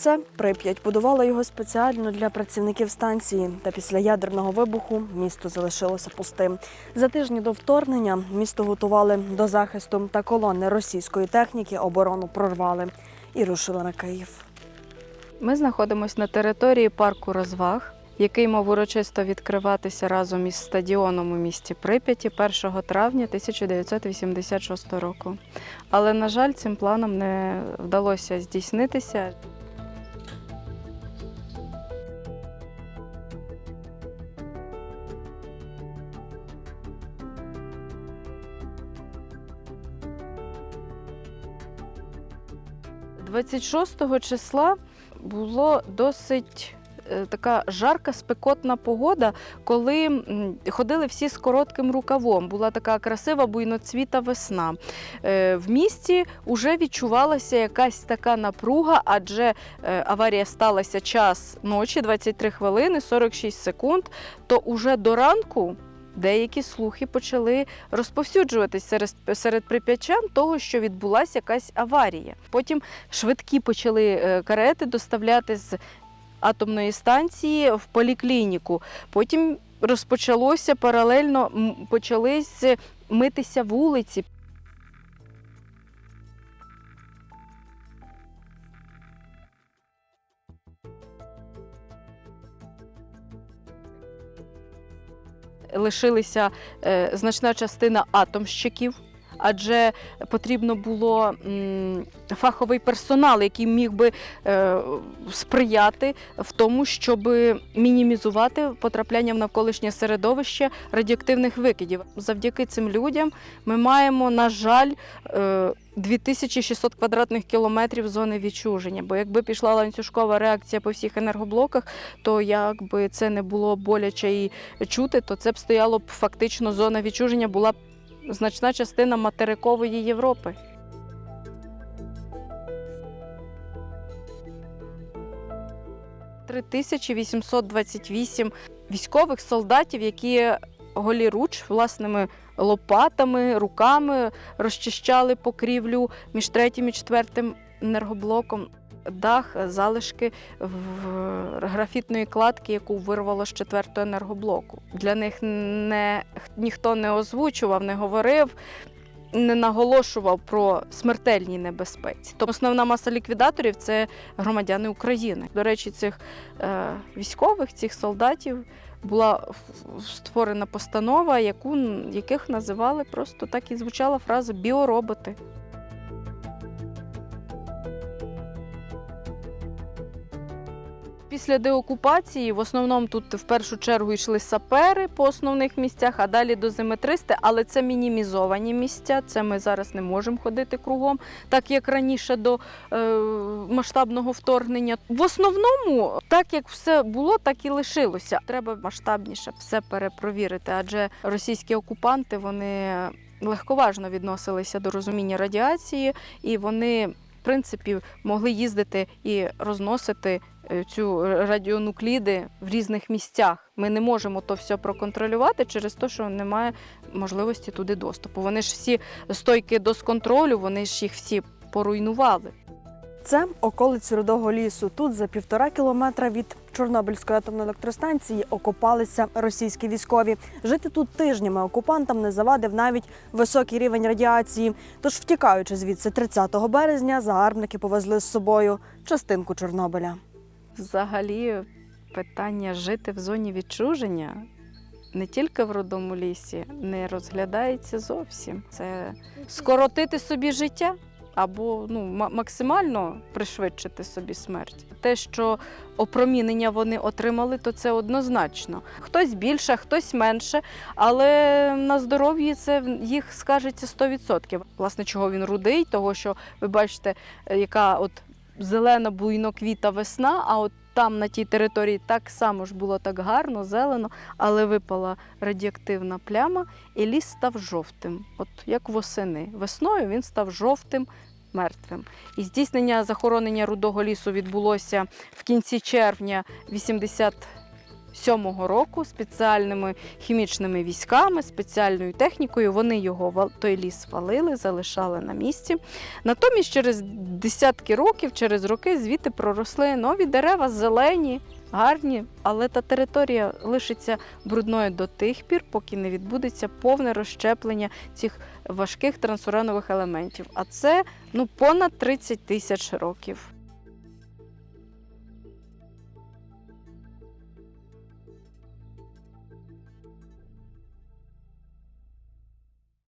Це Прип'ять будувала його спеціально для працівників станції. Та після ядерного вибуху місто залишилося пустим. За тижні до вторгнення місто готували до захисту та колони російської техніки оборону прорвали і рушили на Київ. Ми знаходимося на території парку розваг, який мав урочисто відкриватися разом із стадіоном у місті Прип'яті 1 травня 1986 року. Але, на жаль, цим планом не вдалося здійснитися. – 26 числа було досить е, така жарка, спекотна погода, коли ходили всі з коротким рукавом. Була така красива буйноцвіта весна. Е, В місті вже відчувалася якась така напруга, адже е, аварія сталася час ночі, 23 хвилини, 46 секунд, то уже до ранку. Деякі слухи почали розповсюджуватись серед, серед прип'ячан того, що відбулася якась аварія. Потім швидкі почали е, карети доставляти з атомної станції в поліклініку. Потім розпочалося паралельно почались митися вулиці. Лишилися е, значна частина атомщиків, адже потрібно було фаховий персонал, який міг би е, сприяти в тому, щоб мінімізувати потрапляння в навколишнє середовище радіоактивних викидів. Завдяки цим людям ми маємо, на жаль, е, 2600 квадратних кілометрів зони відчуження. Бо якби пішла ланцюжкова реакція по всіх енергоблоках, то якби це не було боляче і чути, то це б стояло б фактично зона відчуження була б значна частина материкової Європи. Три військових солдатів, які голіруч власними лопатами, руками розчищали покрівлю між третім і четвертим енергоблоком. Дах, залишки в- графітної кладки, яку вирвало з четвертого енергоблоку. Для них не, ніхто не озвучував, не говорив, не наголошував про смертельні небезпеці. Тобто основна маса ліквідаторів це громадяни України. До речі, цих е, військових, цих солдатів була створена постанова, яку, яких називали просто так і звучала фраза біороботи. Після деокупації в основному тут в першу чергу йшли сапери по основних місцях, а далі дозиметристи, але це мінімізовані місця. Це ми зараз не можемо ходити кругом, так як раніше до е, масштабного вторгнення. В основному, так як все було, так і лишилося. Треба масштабніше все перепровірити, адже російські окупанти вони легковажно відносилися до розуміння радіації, і вони, в принципі, могли їздити і розносити цю радіонукліди в різних місцях. Ми не можемо то все проконтролювати через те, що немає можливості туди доступу. Вони ж всі стойки до контролю, вони ж їх всі поруйнували. Це околиці Рудого лісу. Тут за півтора кілометра від Чорнобильської атомної електростанції окопалися російські військові. Жити тут тижнями окупантам не завадив навіть високий рівень радіації. Тож, втікаючи звідси 30 березня, загарбники повезли з собою частинку Чорнобиля. Взагалі, питання жити в зоні відчуження не тільки в родому лісі не розглядається зовсім. Це скоротити собі життя або ну, максимально пришвидшити собі смерть. Те, що опромінення вони отримали, то це однозначно. Хтось більше, хтось менше, але на здоров'ї це їх скажеться 100%. Власне, чого він рудий, того що ви бачите, е, яка от зелена буйноквіта весна, а от там на тій території так само ж було так гарно, зелено, але випала радіоактивна пляма, і ліс став жовтим, от як восени. Весною він став жовтим. Мертвим. І здійснення захоронення рудого лісу відбулося в кінці червня 97-го року спеціальними хімічними військами, спеціальною технікою. Вони його той ліс валили, залишали на місці. Натомість, через десятки років, через роки, звідти проросли нові дерева, зелені, гарні, але та територія лишиться брудною до тих пір, поки не відбудеться повне розщеплення цих важких трансуранових елементів. А це ну понад 30 тисяч років.